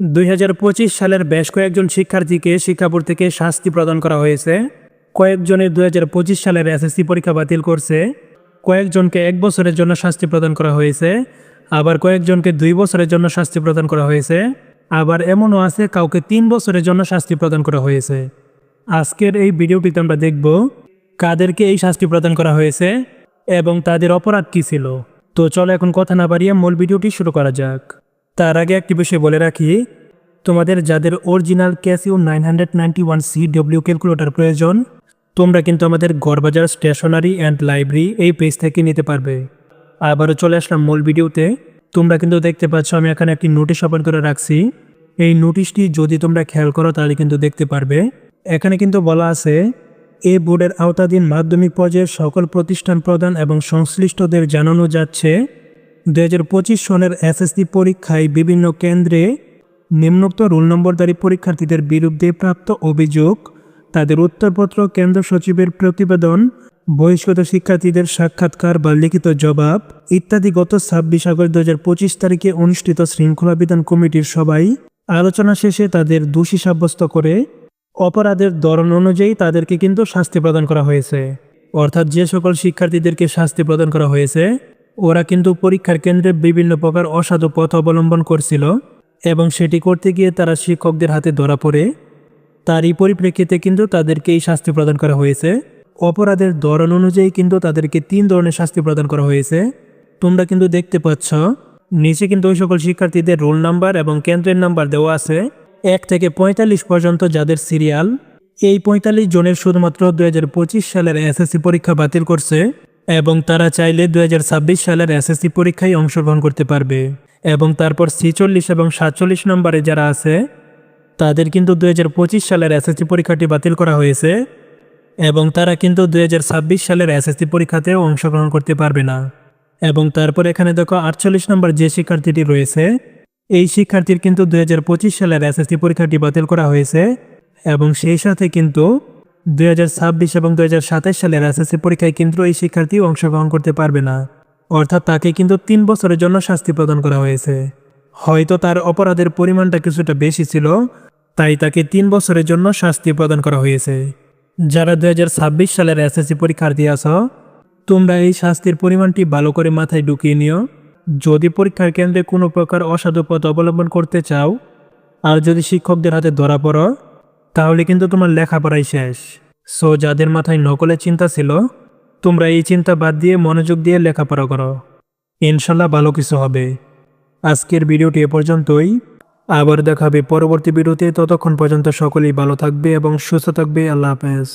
দুই হাজার পঁচিশ সালের বেশ কয়েকজন শিক্ষার্থীকে শিক্ষা বোর্ড থেকে শাস্তি প্রদান করা হয়েছে। কয়েকজনের দুই হাজার পঁচিশ সালের এসএসসি পরীক্ষা বাতিল করছে। কয়েকজনকে এক বছরের জন্য শাস্তি প্রদান করা হয়েছে। আবার কয়েকজনকে দুই বছরের জন্য শাস্তি প্রদান করা হয়েছে। আবার এমনও আছে, কাউকে তিন বছরের জন্য শাস্তি প্রদান করা হয়েছে। আজকের এই ভিডিওটিতে আমরা দেখব, কাদেরকে এই শাস্তি প্রদান করা হয়েছে এবং তাদের অপরাধ কী ছিল। তো চলো এখন কথা না বাড়িয়ে মূল ভিডিওটি শুরু করা যাক। তার আগে একটি বিষয় বলে রাখি, তোমাদের যাদের original Casio nine hundred ninety one C W calculator প্রয়োজন, তোমরা কিন্তু আমাদের গড়বাজার স্টেশনারি অ্যান্ড লাইব্রেরি এই পেজ থেকে নিতে পারবে। আবারও চলে আসলাম মূল ভিডিওতে। তোমরা কিন্তু দেখতে পাচ্ছ আমি এখানে একটি নোটিশ ওপেন করে রাখছি। এই নোটিশটি যদি তোমরা খেয়াল করো তাহলে কিন্তু দেখতে পারবে। এখানে কিন্তু বলা আছে, এ বোর্ডের আওতাধীন মাধ্যমিক পর্যায়ের সকল প্রতিষ্ঠান প্রদান এবং সংশ্লিষ্টদের জানানো যাচ্ছে দু হাজার পঁচিশ সনের এসএসসি পরীক্ষায় বিভিন্ন কেন্দ্রে নিম্নোক্ত রোল নম্বরধারী পরীক্ষার্থীদের বিরুদ্ধে প্রাপ্ত অভিযোগ, তাদের উত্তরপত্র, কেন্দ্র সচিবের প্রতিবেদন, বহিষ্কৃত শিক্ষার্থীদের সাক্ষাৎকার বা লিখিত জবাব ইত্যাদি গত ছাব্বিশ আগস্ট দু হাজার পঁচিশ তারিখে অনুষ্ঠিত শৃঙ্খলা বিধান কমিটির সবাই আলোচনা শেষে তাদের দোষী সাব্যস্ত করে অপরাধের ধরন অনুযায়ী তাদেরকে কিন্তু শাস্তি প্রদান করা হয়েছে। অর্থাৎ যে সকল শিক্ষার্থীদেরকে শাস্তি প্রদান করা হয়েছে ওরা কিন্তু পরীক্ষার কেন্দ্রে বিভিন্ন প্রকার অসাধু পথ অবলম্বন করছিল এবং সেটি করতে গিয়ে তারা শিক্ষকদের হাতে ধরা পড়ে। তারই পরিপ্রেক্ষিতে কিন্তু তাদেরকে এই শাস্তি প্রদান করা হয়েছে। অপরাধের ধরন অনুযায়ী কিন্তু তাদেরকে তিন ধরনের শাস্তি প্রদান করা হয়েছে। তোমরা কিন্তু দেখতে পাচ্ছ, নিচে কিন্তু ওই সকল শিক্ষার্থীদের রোল নাম্বার এবং কেন্দ্রের নাম্বার দেওয়া আছে। এক থেকে পঁয়তাল্লিশ পর্যন্ত যাদের সিরিয়াল, এই পঁয়তাল্লিশ জনের শুধুমাত্র দু হাজার পঁচিশ সালের এসএসসি পরীক্ষা বাতিল করছে। এবং তারা চাইলে দু হাজার ছাব্বিশ সালের এসএসসি পরীক্ষায় অংশগ্রহণ করতে পারবে। এবং তারপর ছিচল্লিশ এবং সাতচল্লিশ নম্বরে যারা আছে, তাদের কিন্তু দু হাজার পঁচিশ সালের এসএসসি পরীক্ষাটি বাতিল করা হয়েছে এবং তারা কিন্তু দু হাজার ছাব্বিশ সালের এসএসসি পরীক্ষাতেও অংশগ্রহণ করতে পারবে না। এবং তারপর এখানে দেখো আটচল্লিশ নম্বর যে শিক্ষার্থীটি রয়েছে, এই শিক্ষার্থীর কিন্তু দু হাজার পঁচিশ সালের এসএসসি পরীক্ষাটি বাতিল করা হয়েছে এবং সেই সাথে কিন্তু দুই হাজার ছাব্বিশ এবং দু সালের এসএসসি পরীক্ষায় কিন্তু এই শিক্ষার্থী অংশগ্রহণ করতে পারবে না। অর্থাৎ তাকে কিন্তু তিন বছরের জন্য শাস্তি প্রদান করা হয়েছে। হয়তো তার অপরাধের পরিমাণটা কিছুটা বেশি ছিল, তাই তাকে তিন বছরের জন্য শাস্তি প্রদান করা হয়েছে। যারা দু হাজার ছাব্বিশ সালের এসএসসি পরীক্ষার্থী আছো, তোমরা এই শাস্তির পরিমাণটি ভালো করে মাথায় ঢুকিয়ে নিও। যদি পরীক্ষার কেন্দ্রে কোনো প্রকার অসাধু পথ অবলম্বন করতে চাও, আর যদি শিক্ষকদের হাতে ধরা পড়ো তাহলে কিন্তু তোমার লেখাপড়াই শেষ। সো যাদের মাথায় নকলের চিন্তা ছিল, তোমরা এই চিন্তা বাদ দিয়ে মনোযোগ দিয়ে লেখাপড়া করো। ইনশাল্লাহ ভালো কিছু হবে। আজকের ভিডিওটি এ পর্যন্তই। আবার দেখাবে পরবর্তী ভিডিওতে। ততক্ষণ পর্যন্ত সকলেই ভালো থাকবে এবং সুস্থ থাকবে। আল্লাহ হাফেজ।